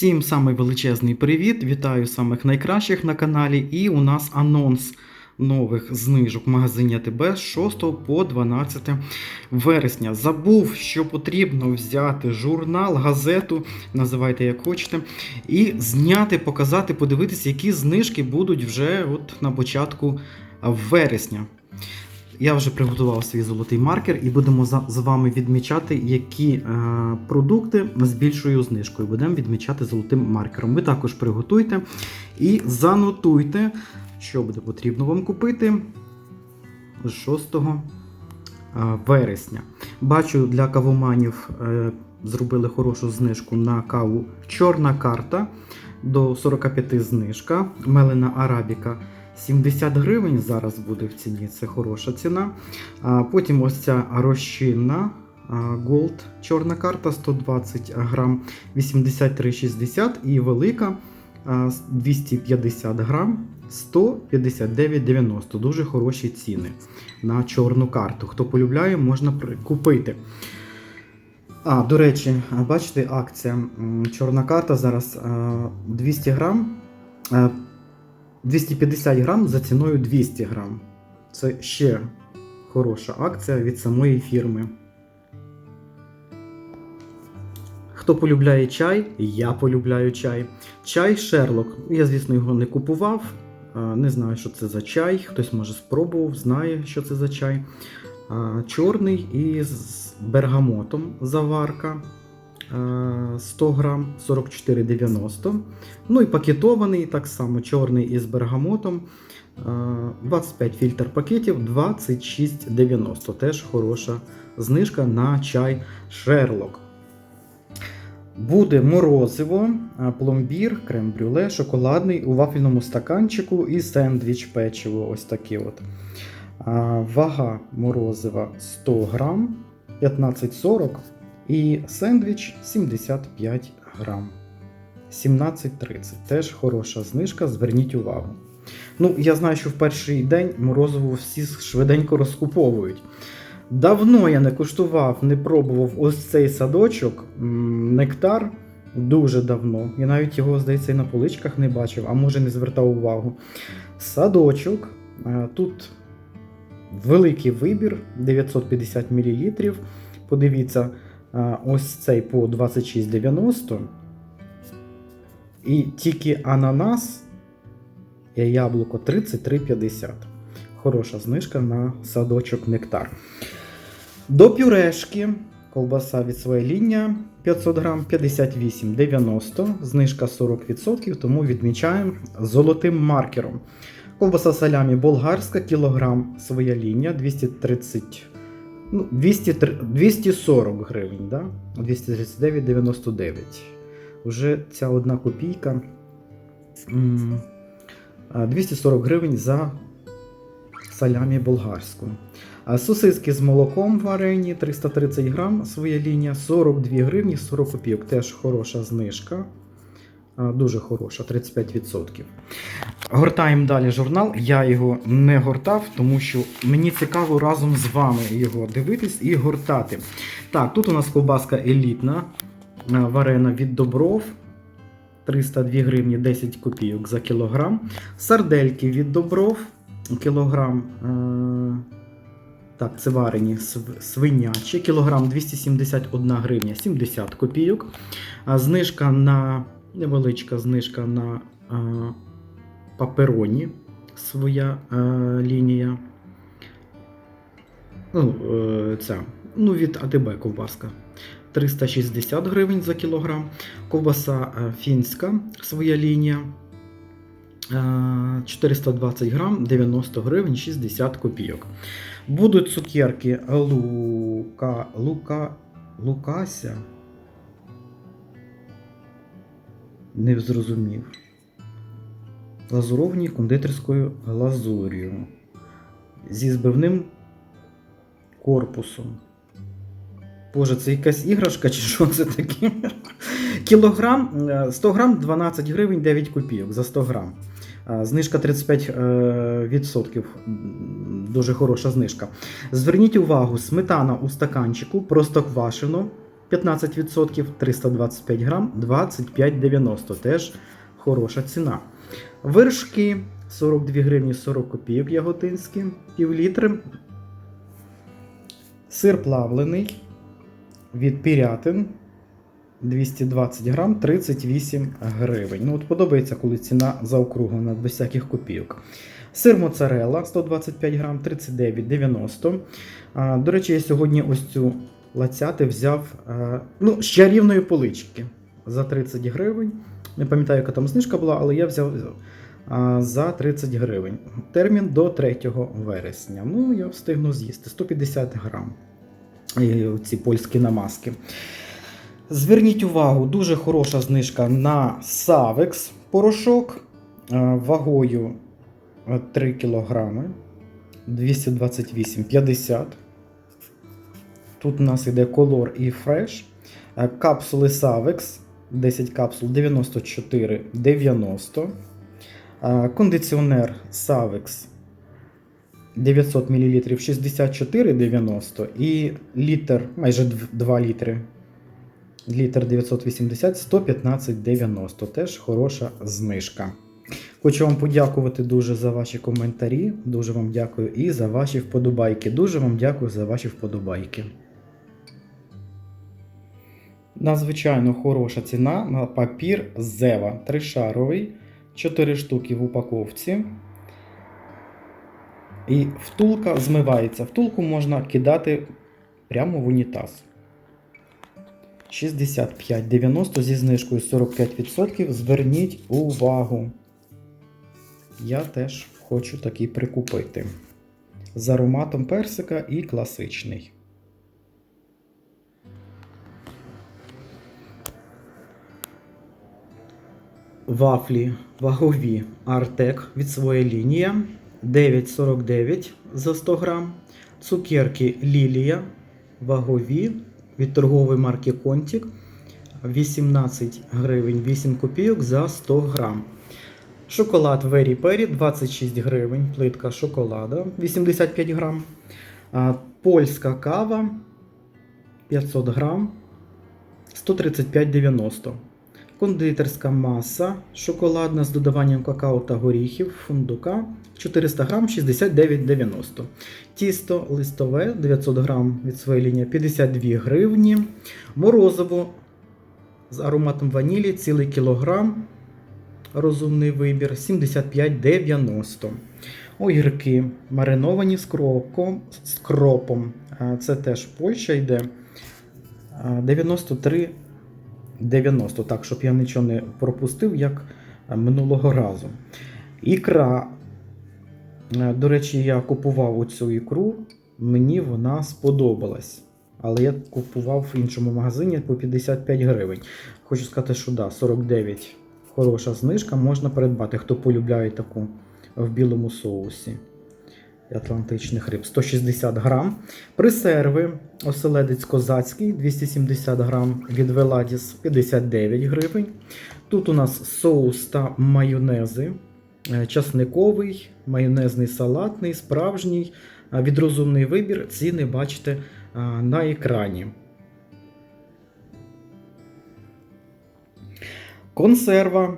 Всім самий величезний привіт! Вітаю самих найкращих на каналі. І у нас анонс нових знижок в магазині АТБ з 6 по 12 вересня. Забув, що потрібно взяти журнал, газету, називайте як хочете, і зняти, показати, подивитися, які знижки будуть вже от на початку вересня. Я вже приготував свій золотий маркер і будемо з вами відмічати, які е, продукти з більшою знижкою. Будемо відмічати золотим маркером. Ви також приготуйте і занотуйте, що буде потрібно вам купити з 6 е, вересня. Бачу, для кавоманів е, зробили хорошу знижку на каву Чорна карта до 45 знижка, мелена арабіка 70 гривень зараз буде в ціні, це хороша ціна. Потім ось ця розчинна Gold чорна карта 120 грам 83,60 і велика 250 грам 159,90. Дуже хороші ціни на чорну карту. Хто полюбляє, можна купити. А, до речі, бачите, акція чорна карта зараз 200 грам. А, 250 грам за ціною 200 грам. Це ще хороша акція від самої фірми. Хто полюбляє чай, я полюбляю чай. Чай Шерлок. Я, звісно, його не купував. Не знаю, що це за чай. Хтось може спробував, знає, що це за чай. Чорний із бергамотом заварка. А, 100 грам 44,90. Ну і пакетований, так само чорний із бергамотом. 25 фільтр пакетів 26,90. Теж хороша знижка на чай Шерлок. Буде морозиво, пломбір, крем-брюле, шоколадний у вафельному стаканчику і сендвіч печиво. Ось такі от. Вага морозива 100 грам 15,40 і сендвіч 75 грам 17,30. Теж хороша знижка, зверніть увагу. Ну, я знаю, що в перший день морозиво всі швиденько розкуповують. Давно я не куштував, не пробував ось цей садочок, нектар. Дуже давно. Я навіть його, здається, і на поличках не бачив, а може не звертав увагу. Садочок. е, Тут великий вибір 950 мл. Подивіться, ось цей по 26,90. І тільки ананас і яблуко 33,50. Хороша знижка на садочок нектар. До пюрешки ковбаса від своє лінія 500 грам 58,90, знижка 40%, тому відмічаємо золотим маркером. Ковбаса салямі болгарська, кілограм своя лінія 230, ну, 200, 240 гривень, да? 239,99. Уже ця одна копійка. 240 гривень за салямі болгарську. Сосиски з молоком варені 330 грам, своя лінія 42 гривні 40 копійок. Теж хороша знижка. А, Дуже хороша, 35%. Гортаємо далі журнал. Я його не гортав, тому що мені цікаво разом з вами його дивитись і гортати. Так, тут у нас ковбаска елітна, варена від добров. 302 гривні 10 копійок за кілограм. Сардельки від добров кілограм. Е- так, це варені св- свинячі, кілограм 271 гривня 70 копійок. Знижка на невеличка знижка на е, папероні своя е, лінія. Ну, е, ця, ну, від АТБ ковбаска. 360 гривень за кілограм. Ковбаса фінська своя лінія. Е, 420 грам 90 гривень 60 копійок. Будуть цукерки Лука, Лука, Лукася. Не зрозумів. Лазуровані кондитерською глазур'ю. Зі збивним корпусом. Боже, це якась іграшка чи що це таке? Кілограм, е, 100 грам 12 гривень 9 копійок за 100 грам. Е, Знижка 35%. е, Дуже хороша знижка. Зверніть увагу, сметана у стаканчику, просто квашено. 15%, 325 грам 25,90. Теж хороша ціна. Вершки 42 гривні 40 копійок яготинські, пів літри. Сир плавлений від пірятин 220 грам 38 гривень. Ну, от подобається, коли ціна заокруглена без всяких копійок. Сир моцарелла 125 грам 39,90. А, До речі, я сьогодні ось цю лацяти взяв а, ну, з чарівної полички за 30 гривень. Не пам'ятаю, яка там знижка була, але я взяв а, за 30 гривень. Термін до 3 вересня. Ну, я встигну з'їсти 150 грам. Ці польські намазки. Зверніть увагу, дуже хороша знижка на Савекс порошок е, вагою е, 3 кг 228,50. Тут у нас іде Color і Fresh. Е, Капсули Savex 10 капсул 94,90. Е, Кондиціонер Savex 900 мл 64,90 і літр, майже 2 літри. Літр 980 115,90. Теж хороша знижка. Хочу вам подякувати дуже за ваші коментарі. Дуже вам дякую і за ваші вподобайки. Дуже вам дякую за ваші вподобайки. Надзвичайно хороша ціна на папір Зева. Тришаровий. 4 штуки в упаковці. І втулка змивається. Втулку можна кидати прямо в унітаз. 65,90 зі знижкою 45%. Зверніть увагу. Я теж хочу такий прикупити. З ароматом персика і класичний. Вафлі вагові Артек від своєї лінії 9,49 за 100 грам. Цукерки Лілія вагові від торгової марки Контік 18 гривень 8 копійок за 100 грам. Шоколад Very Perry 26 гривень, плитка шоколада 85 грам. Польська кава 500 грам 135,90. Кондитерська маса шоколадна з додаванням какао та горіхів, фундука 400 грам 69,90. Тісто листове 900 грам від своєї лінії 52 гривні. Морозиво з ароматом ванілі цілий кілограм. Розумний вибір 75,90. Огірки мариновані з кропом. З кропом. Це теж Польща йде. А, 93 90, так, щоб я нічого не пропустив, як е, минулого разу. Ікра, е, до речі, я купував оцю ікру, мені вона сподобалась. Але я купував в іншому магазині по 55 гривень. Хочу сказати, що да, 49 хороша знижка, можна придбати, хто полюбляє таку в білому соусі. Атлантичних риб 160 грам. Присерви оселедець козацький 270 грам від Веладіс 59 гривень. Тут у нас соус та майонези. Е, Часниковий, майонезний салатний, справжній. Від розумний вибір. Ціни бачите на екрані. Консерва.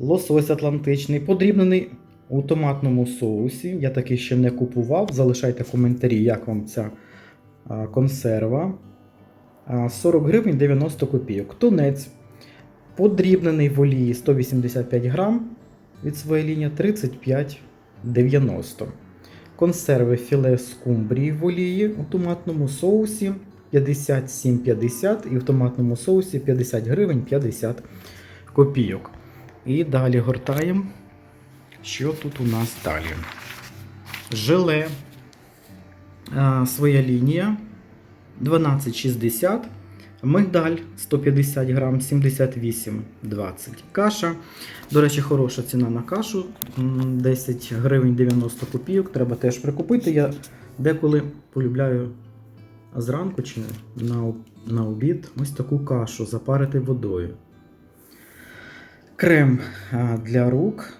Лосось атлантичний, подрібнений у томатному соусі. Я такий ще не купував. Залишайте коментарі, як вам ця консерва. А, 40 гривень 90 копійок. Тунець. Подрібнений в олії 185 грам. Від своєї лінії 35,90. Консерви філе скумбрії в олії у томатному соусі 57,50 і в томатному соусі 50 гривень 50 копійок. І далі гортаємо. Що тут у нас далі? Желе. Своя лінія 12,60. Мигдаль 150 грам 78,20. Каша. До речі, хороша ціна на кашу. 10 гривень 90 копійок. Треба теж прикупити. Я деколи полюбляю зранку чи на, на обід ось таку кашу запарити водою. Крем для рук.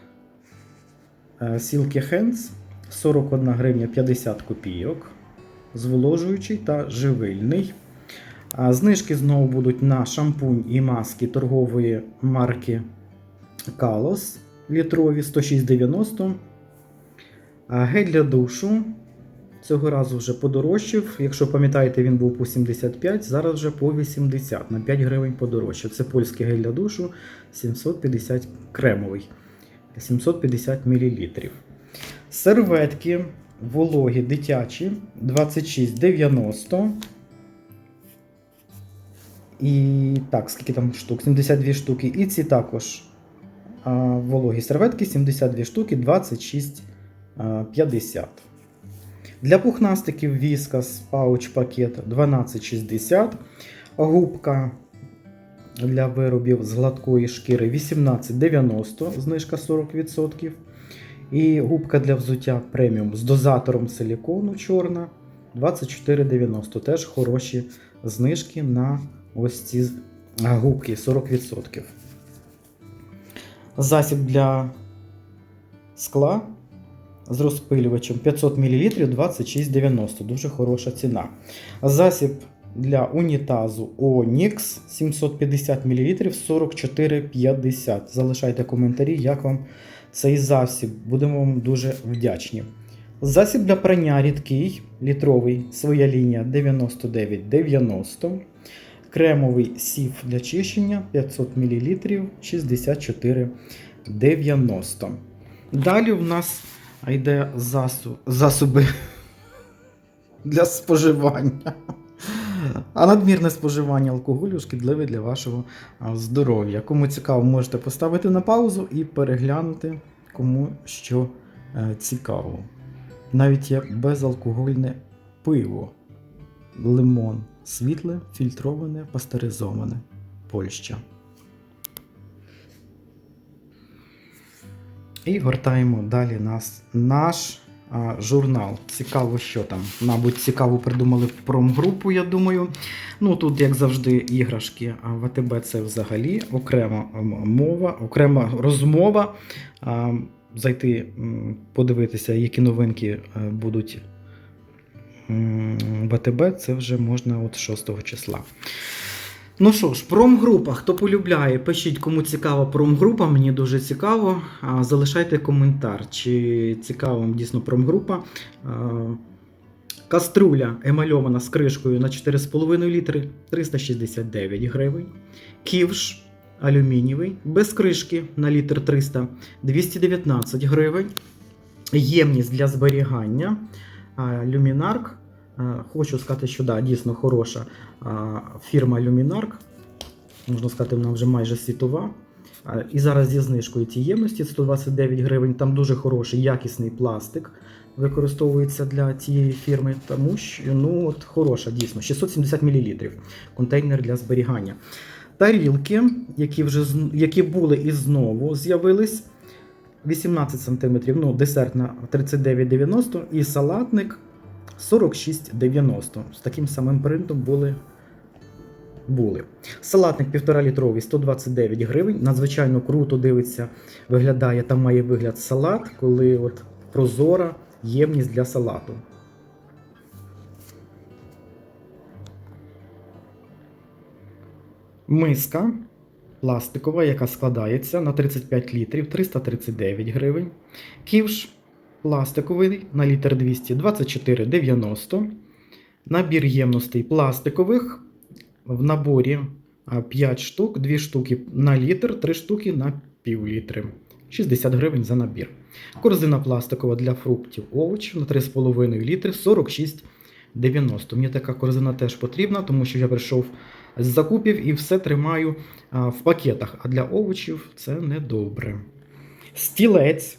Сілки Hands 41 гривня 50 копійок. Зволожуючий та живильний. Знижки знову будуть на шампунь і маски торгової марки Kalos літрові 106,90. А Гель для душу цього разу вже подорожчав. Якщо пам'ятаєте, він був по 75, зараз вже по 80, на 5 гривень подорожчав. Це польський гель для душу 750 кремовий, 750 мл. Серветки вологі дитячі 26,90. І так, скільки там штук? 72 штуки. І ці також а, вологі серветки 72 штуки 26,50. Для пухнастиків Віскас пауч пакет 12,60. Губка для виробів з гладкої шкіри 18,90, знижка 40%. І губка для взуття преміум з дозатором силікону чорна 24,90. Теж хороші знижки на ось ці губки 40%. Засіб для скла з розпилювачем 500 мл 26,90. Дуже хороша ціна. Засіб для унітазу Onyx 750 мл 44,50. Залишайте коментарі, як вам цей засіб. Будемо вам дуже вдячні. Засіб для прання рідкий, літровий, своя лінія 99,90. Кремовий сіф для чищення 500 мл 64,90. Далі в нас йде засу, засоби для споживання. А надмірне споживання алкоголю шкідливе для вашого здоров'я. Кому цікаво, можете поставити на паузу і переглянути, кому що е, цікаво. Навіть є безалкогольне пиво, лимон, світле, фільтроване, пастеризоване, Польща. І гортаємо далі нас, наш журнал. Цікаво, що там. Мабуть, цікаво придумали промгрупу, я думаю. Ну тут, як завжди, іграшки. А в АТБ це взагалі окрема мова, окрема розмова. Зайти подивитися, які новинки е, будуть м, в АТБ, це вже можна от 6 числа. Ну що ж, промгрупа. Хто полюбляє, пишіть, кому цікава промгрупа, мені дуже цікаво. Залишайте коментар, чи цікава вам дійсно промгрупа. Каструля емальована з кришкою на 4,5 літри 369 гривень. Ківш алюмінієвий без кришки на літр 300 219 гривень. Ємність для зберігання. Люмінарк. А, Хочу сказати, що да, дійсно хороша фірма Люмінарк. Можна сказати, вона вже майже світова. І зараз зі знижкою ці ємності 129 гривень. Там дуже хороший якісний пластик використовується для цієї фірми, тому що ну, от, хороша, дійсно, 670 мл контейнер для зберігання. Тарілки, які вже які були і знову з'явились 18 см, ну, десертна 39,90 і салатник 46,90. З таким самим принтом були. Були. Салатник 1,5 літровий 129 гривень. Надзвичайно круто дивиться, виглядає, там має вигляд салат, коли от прозора ємність для салату. Миска пластикова, яка складається на 35 літрів 339 гривень. Ківш пластиковий на літр 200 24,90. Набір ємностей пластикових в наборі 5 штук, 2 штуки на літр, 3 штуки на пів літри. 60 гривень за набір. Корзина пластикова для фруктів овочів на 3,5 літри 46,90. Мені така корзина теж потрібна, тому що я прийшов з закупів і все тримаю в пакетах. А для овочів це недобре. Стілець,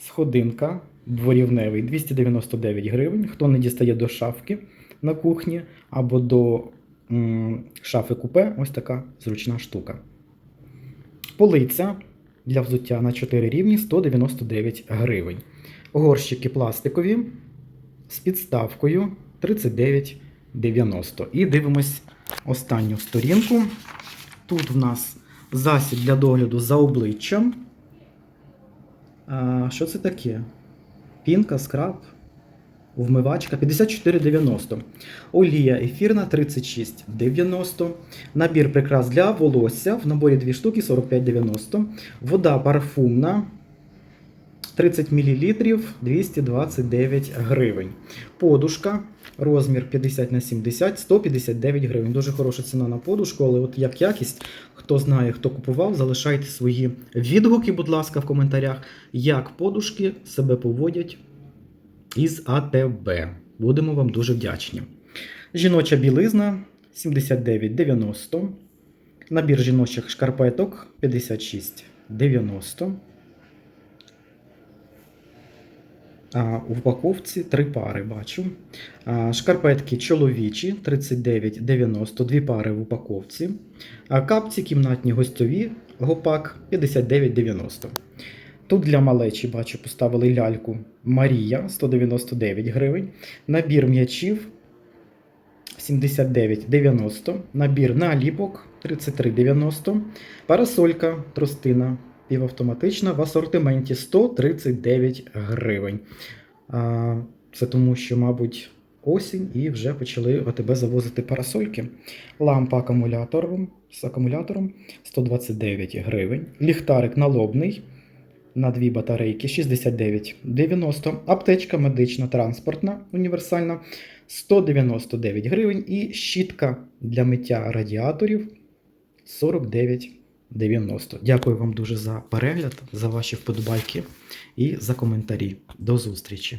сходинка, дворівневий 299 гривень. Хто не дістає до шафки на кухні або до м, шафи купе, ось така зручна штука. Полиця для взуття на 4 рівні 199 гривень. Горщики пластикові з підставкою 39,90. І дивимось останню сторінку. Тут в нас засіб для догляду за обличчям. А, що це таке? Пінка, скраб, вмивачка 54,90. Олія ефірна 36,90. Набір прикрас для волосся. В наборі 2 штуки 45,90. Вода парфумна 30 мл 229 гривень. Подушка розмір 50 на 70 159 гривень. Дуже хороша ціна на подушку, але от як якість, хто знає, хто купував, залишайте свої відгуки, будь ласка, в коментарях, як подушки себе поводять із АТБ. Будемо вам дуже вдячні. Жіноча білизна 79,90. Набір жіночих шкарпеток 56,90. А, у упаковці три пари бачу. Шкарпетки чоловічі 39,90, дві пари в упаковці. Капці кімнатні гостьові гопак 59,90. Тут для малечі бачу поставили ляльку Марія 199 гривень. Набір м'ячів 79,90. Набір наліпок 33,90. Парасолька тростина півавтоматична в асортименті 139 гривень. Це тому, що, мабуть, осінь і вже почали ОТБ завозити парасольки. Лампа акумулятором з акумулятором 129 гривень. Ліхтарик налобний на дві батарейки 69,90. Аптечка медична транспортна універсальна 199 гривень. І щітка для миття радіаторів 49,90. Дякую вам дуже за перегляд, за ваші вподобайки і за коментарі. До зустрічі!